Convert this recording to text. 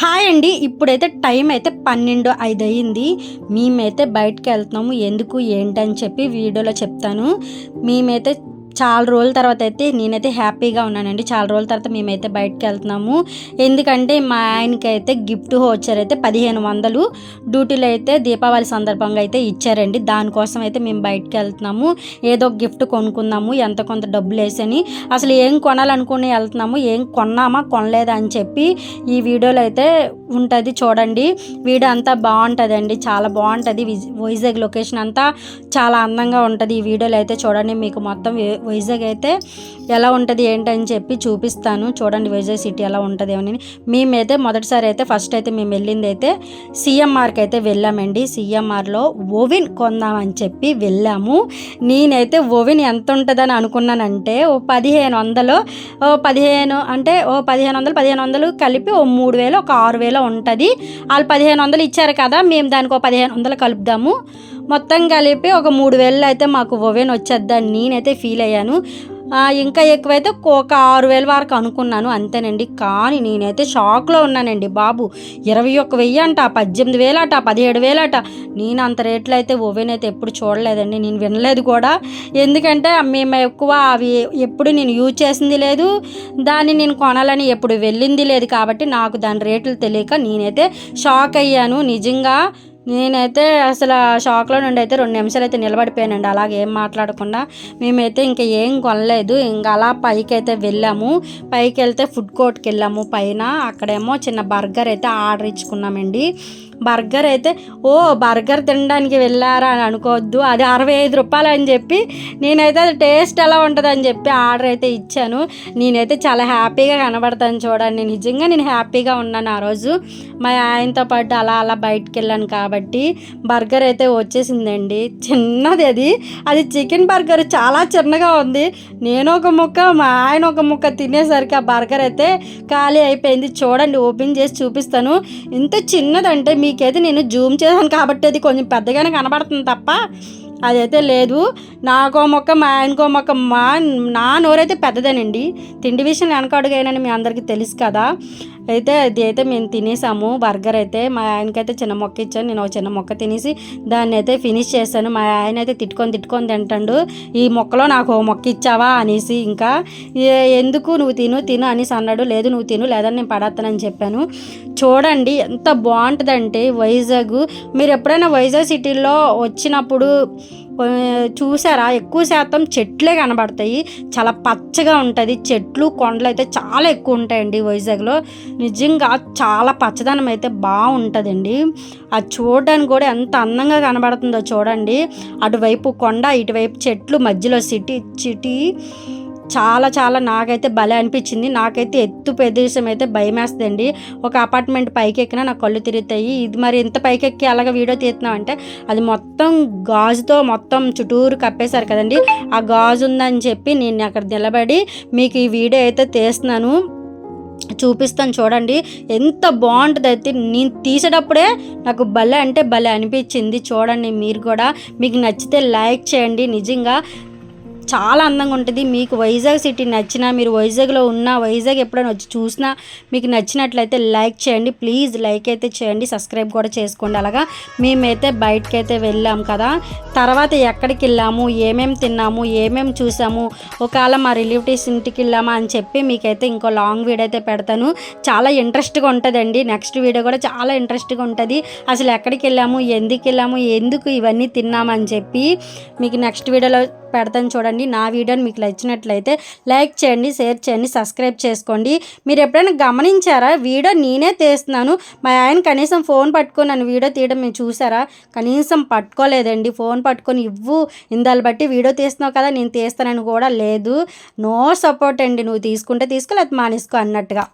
Hi అండి. ఇప్పుడైతే time అయితే పన్నెండు ఐదు అయ్యింది మేమైతే బయటకు వెళ్తున్నాము. ఎందుకు ఏంటని చెప్పి వీడియోలో చెప్తాను. మేమైతే చాలా రోజుల తర్వాత అయితే నేనైతే హ్యాపీగా ఉన్నానండి. చాలా రోజుల తర్వాత మేమైతే బయటకు వెళ్తున్నాము. ఎందుకంటే మా ఆయనకి అయితే గిఫ్ట్ హోచర్ అయితే పదిహేను వందలు. డ్యూటీలో అయితే దీపావళి సందర్భంగా అయితే ఇచ్చారండి. దానికోసం అయితే మేము బయటకు వెళ్తున్నాము. ఏదో ఒక గిఫ్ట్ కొనుక్కుందాము ఎంత కొంత డబ్బులు వేసని. అసలు ఏం కొనాలనుకుని వెళ్తున్నాము. ఏం కొన్నామా కొనలేదా అని చెప్పి ఈ వీడియోలో అయితే ఉంటుంది చూడండి. వీడియో అంతా బాగుంటుందండి. చాలా బాగుంటుంది. విజ్- వైజాగ్ లొకేషన్ అంతా చాలా అందంగా ఉంటుంది ఈ వీడియోలో అయితే చూడండి. మీకు మొత్తం వైజాగ్ అయితే ఎలా ఉంటుంది ఏంటని చెప్పి చూపిస్తాను. చూడండి వైజాగ్ సిటీ ఎలా ఉంటుంది అని. మేమైతే మొదటిసారి అయితే ఫస్ట్ అయితే మేము వెళ్ళింది అయితే సిఎంఆర్కి అయితే వెళ్ళామండి. సిఎంఆర్లో ఓవెన్ కొందామని చెప్పి వెళ్ళాము. నేనైతే ఓవెన్ ఎంత ఉంటుందని అనుకున్నానంటే ఓ పదిహేను వందలు ఓ పదిహేను అంటే ఓ పదిహేను వందలు పదిహేను వందలు కలిపి ఓ మూడు వేలు ఒక ఆరు వేలు ఉంటుంది. వాళ్ళు పదిహేను వందలు ఇచ్చారు కదా మేము దానికి ఒక పదిహేను వందలు కలుపుదాము. మొత్తం కలిపి ఒక మూడు వేలు అయితే మాకు ఓవెన్ వచ్చేద్దని నేనైతే ఫీల్ అయ్యాను. ఇంకా ఎక్కువైతే ఒక ఆరు వేల వరకు అనుకున్నాను అంతేనండి. కానీ నేనైతే షాక్లో ఉన్నానండి బాబు. ఇరవై ఒక్క వెయ్యి అంట పద్దెనిమిది వేలట పదిహేడు వేలట నేను అంత రేట్లు అయితే ఓవెన్ అయితే ఎప్పుడు చూడలేదండి. నేను వినలేదు కూడా. ఎందుకంటే మేము ఎక్కువ అవి ఎప్పుడు నేను యూజ్ చేసింది లేదు. దాన్ని నేను కొనాలని ఎప్పుడు వెళ్ళింది లేదు కాబట్టి నాకు దాని రేట్లు తెలియక నేనైతే షాక్ అయ్యాను. నిజంగా నేనైతే అసలు ఆ షాక్లో నుండి అయితే రెండు నిమిషాలు అయితే నిలబడిపోయానండి. అలాగే ఏం మాట్లాడకుండా మేమైతే ఇంకా ఏం కొనలేదు. ఇంకా అలా పైకి అయితే వెళ్ళాము. పైకి వెళ్తే ఫుడ్ కోర్ట్కి వెళ్ళాము. పైన అక్కడేమో చిన్న బర్గర్ అయితే ఆర్డర్ ఇచ్చుకున్నామండి. బర్గర్ అయితే ఓ బర్గర్ తినడానికి వెళ్ళారా అని అనుకోవద్దు. అది అరవై ఐదు రూపాయలు అని చెప్పి నేనైతే అది టేస్ట్ ఎలా ఉంటుంది అని చెప్పి ఆర్డర్ అయితే ఇచ్చాను. నేనైతే చాలా హ్యాపీగా కనబడతాను చూడండి. నిజంగా నేను హ్యాపీగా ఉన్నాను ఆ రోజు. మా ఆయనతో పాటు అలా అలా బయటకు వెళ్ళాను కాబట్టి. కాబట్టి బర్గర్ అయితే వచ్చేసిందండి. చిన్నది అది. అది చికెన్ బర్గర్ చాలా చిన్నగా ఉంది. నేను ఒక ముక్క మా ఆయన ఒక ముక్క తినేసరికి ఆ బర్గర్ అయితే ఖాళీ అయిపోయింది. చూడండి ఓపెన్ చేసి చూపిస్తాను. ఇంత చిన్నదంటే మీకైతే నేను జూమ్ చేశాను కాబట్టి అది కొంచెం పెద్దగానే కనబడుతుంది తప్ప అదైతే లేదు. నాకో మొక్క మా ఆయనకో మొక్క మా నా నోరైతే పెద్దదేనండి. తిండి విషయం వెనకడుగైనని మీ అందరికీ తెలుసు కదా. అయితే అది అయితే మేము తినేసాము. బర్గర్ అయితే మా ఆయనకైతే చిన్న మొక్క ఇచ్చాను నేను ఒక చిన్న మొక్క తినేసి దాన్ని అయితే ఫినిష్ చేశాను. మా ఆయన అయితే తిట్టుకొని తిట్టుకొని తింటాడు. ఈ మొక్కలో నాకు ఓ మొక్క ఇచ్చావా అనేసి ఇంకా ఎందుకు నువ్వు తిను తిను అనేసి అన్నాడు. లేదు నువ్వు తిను లేదని నేను పడేస్తానని చెప్పాను. చూడండి ఎంత బాగుంటుందంటే వైజాగ్. మీరు ఎప్పుడైనా వైజాగ్ సిటీలో వచ్చినప్పుడు చూసారా? ఎక్కువ శాతం చెట్లే కనబడతాయి. చాలా పచ్చగా ఉంటుంది. చెట్లు కొండలు అయితే చాలా ఎక్కువ ఉంటాయండి వైజాగ్లో. నిజంగా చాలా పచ్చదనం అయితే బాగుంటుందండి. అది చూడడానికి కూడా ఎంత అందంగా కనబడుతుందో చూడండి. అటువైపు కొండ ఇటువైపు చెట్లు మధ్యలో సిటీ సిటీ. చాలా చాలా నాకైతే భలే అనిపించింది. నాకైతే ఎత్తు ప్రదేశం అయితే భయమేస్తుందండి. ఒక అపార్ట్మెంట్ పైకి ఎక్కినా నాకు కళ్ళు తిరుగుతాయి. ఇది మరి ఎంత పైకి ఎక్కి అలాగ వీడియో తీస్తున్నాం అంటే అది మొత్తం గాజుతో మొత్తం చుట్టూరు కప్పేశారు కదండి. ఆ గాజు ఉందని చెప్పి నేను అక్కడ నిలబడి మీకు ఈ వీడియో అయితే తీస్తున్నాను. చూపిస్తాను చూడండి. ఎంత బాగుంటుంది అయితే నేను తీసేటప్పుడే నాకు భలే అంటే భలే అనిపించింది. చూడండి మీరు కూడా. మీకు నచ్చితే లైక్ చేయండి. నిజంగా చాలా అందంగా ఉంటుంది. మీకు వైజాగ్ సిటీ నచ్చినా మీరు వైజాగ్లో ఉన్న వైజాగ్ ఎప్పుడైనా వచ్చి చూసినా మీకు నచ్చినట్లయితే లైక్ చేయండి. ప్లీజ్ లైక్ అయితే చేయండి. సబ్స్క్రైబ్ కూడా చేసుకోండి. అలాగా మేమైతే బయటకి అయితే వెళ్ళాం కదా. తర్వాత ఎక్కడికి వెళ్ళాము? ఏమేమి తిన్నాము? ఏమేమి చూసాము? ఒకవేళ మా రిలేటివ్స్ ఇంటికి వెళ్ళామా అని చెప్పి మీకైతే ఇంకో లాంగ్ వీడియో అయితే పెడతాను. చాలా ఇంట్రెస్ట్గా ఉంటుందండి. నెక్స్ట్ వీడియో కూడా చాలా ఇంట్రెస్ట్గా ఉంటుంది. అసలు ఎక్కడికి వెళ్ళాము? ఎందుకు వెళ్ళాము? ఎందుకు ఇవన్నీ తిన్నామని చెప్పి మీకు నెక్స్ట్ వీడియోలో పెడతాను చూడండి. నా వీడియోని మీకు నచ్చినట్లయితే లైక్ చేయండి షేర్ చేయండి సబ్స్క్రైబ్ చేసుకోండి. మీరు ఎప్పుడైనా గమనించారా? వీడియో నేనే తీస్తున్నాను. మా ఆయన కనీసం ఫోన్ పట్టుకొని నన్ను వీడియో తీయడం మీరు చూసారా? కనీసం పట్టుకోలేదండి. ఫోన్ పట్టుకొని ఇవ్వు ఇందాలు బట్టి వీడియో తీస్తున్నావు కదా నేను తీస్తానని కూడా లేదు. నో సపోర్ట్ అండి. నువ్వు తీసుకుంటే తీసుకో లేకపోతే మానేసుకో అన్నట్టుగా.